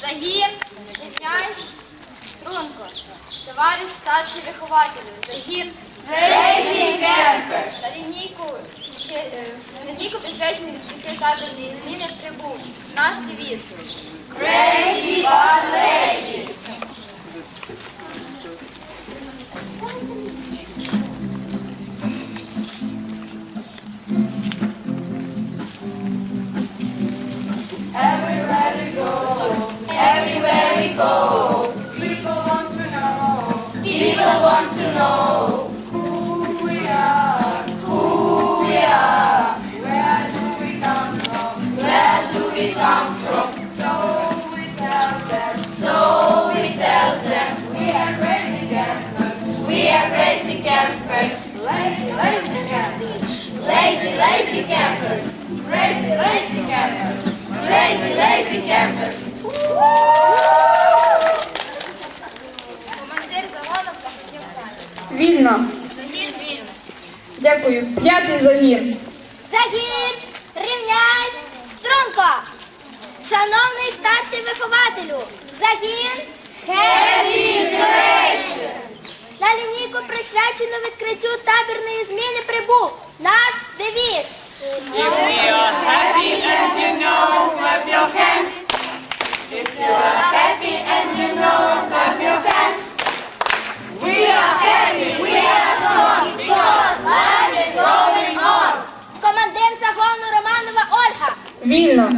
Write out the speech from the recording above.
Загін, князь, Трунко, товариш старший вихователю, загін, на лінійку, е, присвячений відкриттю табірної зміни прибув наш девіз. people want to know who we are, who we are, where do we come from, where do we come from. So we tell them, so we tell them, we are crazy campers, we are crazy campers, lazy, lazy campers, lazy, lazy campers, crazy, lazy campers, crazy, lazy campers. Woo! Вільно. Загін вільно. Дякую. П'ятий загін. Загін, рівняйсь, струнко. Шановний старший вихователю, загін Gracious. На лінійку присвячено відкриттю табірної зміни прибув наш девіз. If are happy and you know, clap your hands. If you are happy you вільно.